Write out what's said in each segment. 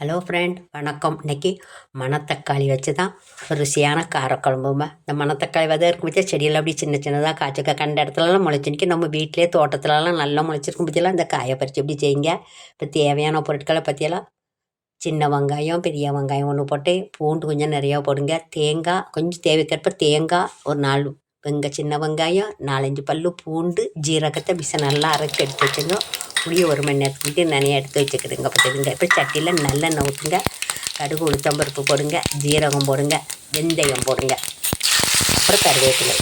Hello friend வணக்கம். இன்னைக்கு மணத்தக்காளி வச்சு தான் ஒரு ருசியான காரக்குழம்புமா. இந்த மணத்தக்காளி விதை இருக்கும் பற்றியா செடியெல்லாம் அப்படி சின்ன சின்னதாக காய்ச்சிக்க கண்ட இடத்துலலாம் முளைச்சி நிற்க நம்ம வீட்டிலே தோட்டத்துலலாம் நல்லா முளைச்சிருக்கும் பற்றியெல்லாம் இந்த காயை பறித்து எப்படி செய்யுங்க? இப்போ தேவையான பொருட்களை பற்றியெல்லாம் சின்ன வெங்காயம் பெரிய வெங்காயம் ஒன்று போட்டு பூண்டு கொஞ்சம் நிறையா போடுங்க. தேங்காய் கொஞ்சம் தேவைக்கேற்ப தேங்காய் ஒரு நாலு வெங்க சின்ன வெங்காயம் நாலஞ்சு பல் பூண்டு ஜீரகத்தை விச நல்லா அரைச்சி எடுத்து வச்சுங்க. புளியை ஒரு மணி நேரத்துக்கு நனைய எடுத்து வச்சுக்கிடுங்க பார்த்துக்குங்க. இப்போ சட்டியில் நல்லெண்ணெய் ஊற்றுங்க கடுகு உளுத்தம்பருப்பு போடுங்க. ஜீரகம் போடுங்க. வெந்தயம் போடுங்க. அப்புறம் கருவேப்பிலை.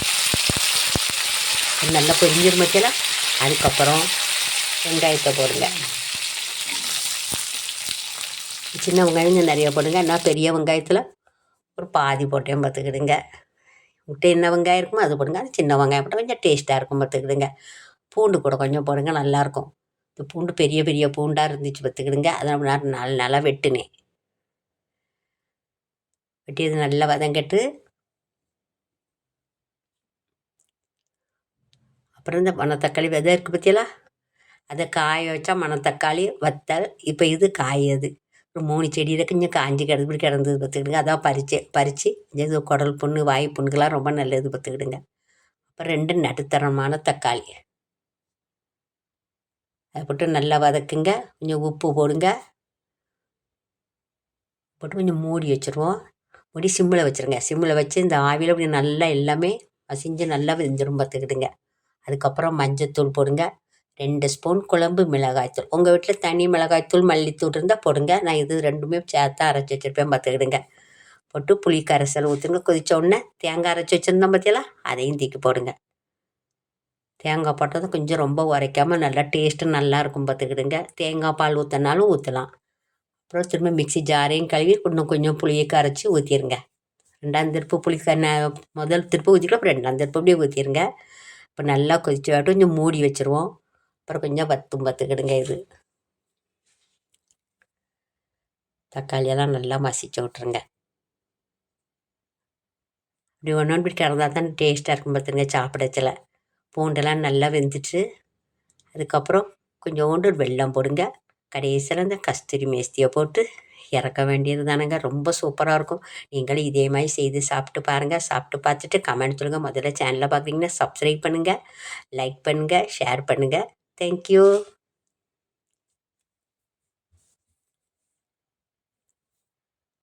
நல்லா பொரிஞ்சிரும் வச்சலாம் அதுக்கப்புறம் வெங்காயத்தை போடுங்க. சின்ன வெங்காயம் நிறைய போடுங்க. நான் பெரிய வெங்காயத்தில் ஒரு பாதி போட்டேன் பார்த்துக்கிடுங்க. முட்டை என்ன வெங்காயம் இருக்குமோ அது போடுங்க. அது சின்ன வெங்காயம் போட்டால் கொஞ்சம் டேஸ்ட்டாக இருக்கும் பார்த்துக்கிடுங்க. பூண்டு கூட கொஞ்சம் போடுங்க. நல்லாயிருக்கும் இந்த பூண்டு பெரிய பெரிய பூண்டாக இருந்துச்சு பார்த்துக்கிடுங்க. அதை நான் நாலு நாளாக வெட்டினேன் வெட்டியது நல்லா வதங்கட்டு. அப்புறம் இந்த மணத்தக்காளி விதை இருக்குது பற்றியெல்லாம் அதை காய வச்சா மணத்தக்காளி வத்தல் இப்போ இது காயது. ஒரு மூணு செடியில் கொஞ்சம் காஞ்சி கிடந்து இப்படி கிடந்தது பார்த்துக்கிடுங்க. அதான் பறித்தேன் பறித்து இது குடல் புண்ணு வாய் புண்ணுக்கெல்லாம் ரொம்ப நல்லது பார்த்துக்கிடுங்க. அப்புறம் ரெண்டு நடுத்தரமான தக்காளி. அதை போட்டு நல்லா வதக்குங்க. கொஞ்சம் உப்பு போடுங்க. போட்டு கொஞ்சம் மூடி வச்சுருவோம். மூடி சிம்மில் வச்சுருங்க. சிம்மில் வச்சு இந்த ஆவியில் அப்படி நல்லா எல்லாமே மசிஞ்சு நல்லா வெந்துடும் பார்த்துக்கிடுங்க. அதுக்கப்புறம் மஞ்சத்தூள் போடுங்க. ரெண்டு ஸ்பூன் குழம்பு மிளகாய்த்தூள் உங்கள் வீட்டில் தனி மிளகாய்த்தூள் மல்லித்தூள் இருந்தால் போடுங்க. நான் இது ரெண்டுமே சேர்த்து அரைச்சி வச்சுருப்பேன் பார்த்துக்கிடுங்க. போட்டு புளி கரைசல் ஊற்றுங்க கொதித்த உடனே தேங்காய் அரைச்சி வச்சுருந்தோம் பார்த்தியெல்லாம் அதையும் தூக்கி போடுங்க. தேங்காய் போட்டதும் கொஞ்சம் ரொம்ப உரைக்காமல் நல்லா டேஸ்ட்டு நல்லா இருக்கும் பார்த்துக்கிடுங்க. தேங்காய் பால் ஊற்றினாலும் ஊற்றலாம் அப்புறம் திரும்ப மிக்சி ஜாரையும் கழுவி இன்னும் கொஞ்சம் புளியை கரைச்சி ஊற்றிடுங்க ரெண்டாம் திருப்பு புளி கண்ணை முதல் திருப்பு ஊற்றிக்கலாம் அப்புறம் ரெண்டாம் திருப்பு அப்படியே ஊற்றிடுங்க இப்போ நல்லா கொதிச்சு வாட்டும் கொஞ்சம் மூடி வச்சுருவோம். அப்புறம் கொஞ்சம் வத்தும் பார்த்துக்கிடுங்க இது. தக்காளியெல்லாம் நல்லா மசிச்சு விட்ருங்க இப்படி ஒன்று ஒன்று இப்படி தான் டேஸ்ட்டாக இருக்கும் பார்த்துங்க சாப்பிடச்சில பூண்டெல்லாம் நல்லா வெந்துட்டு அதுக்கப்புறம் கொஞ்சோண்டு வெள்ளம் போடுங்க. கடைசியில் இந்த கஸ்தூரி மேஸ்தியை போட்டு இறக்க வேண்டியது தானேங்க. ரொம்ப சூப்பராக இருக்கும். நீங்களும் இதே மாதிரி செய்து சாப்பிட்டு பாருங்கள் சாப்பிட்டு பார்த்துட்டு கமெண்ட் சொல்லுங்கள் முதல்ல சேனலில் பார்க்குறீங்கன்னா சப்ஸ்கிரைப் பண்ணுங்கள் லைக் பண்ணுங்கள் ஷேர் பண்ணுங்கள் தேங்க்யூ